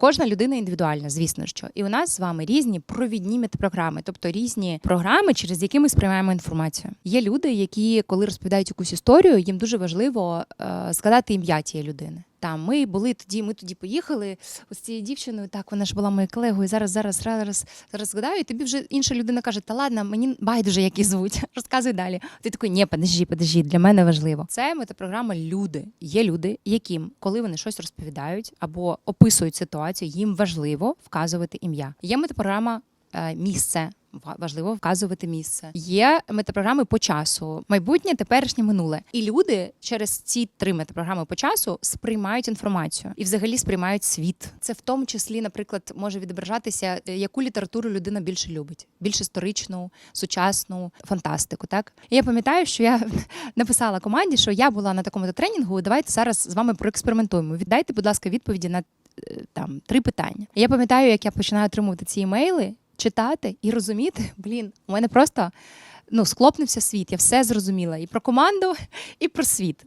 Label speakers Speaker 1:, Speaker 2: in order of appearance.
Speaker 1: Кожна людина індивідуальна, звісно що. І у нас з вами різні провідні метапрограми, тобто різні програми, через які ми сприймаємо інформацію. Є люди, які, коли розповідають якусь історію, їм дуже важливо е, сказати ім'я тієї людини. Там ми були тоді, ми тоді поїхали з цією дівчиною. Так, вона ж була моєю колегою. Зараз, зараз, зараз, зараз згадаю. І тобі вже інша людина каже: Та ладно, мені байдуже, як її звуть. Розказуй далі. Ти такий, ні, подожди, подожди, для мене важливо. Це метапрограма люди. Є люди, яким, коли вони щось розповідають або описують ситуацію, їм важливо вказувати ім'я. Є метапрограма е, місце. Ва- Важливо вказувати місце. Є метапрограми по часу, майбутнє, теперішнє, минуле. І люди через ці три метапрограми по часу сприймають інформацію і взагалі сприймають світ. Це в тому числі, наприклад, може відображатися, е, яку літературу людина більше любить: більш історичну, сучасну фантастику. Так і я пам'ятаю, що я написала команді, що я була на такому тренінгу. Давайте зараз з вами проекспериментуємо. Віддайте, будь ласка, відповіді на е, там три питання. Я пам'ятаю, як я починаю отримувати ці імейли, читати і розуміти. Блін, у мене просто ну склопнився світ. Я все зрозуміла і про команду, і про світ.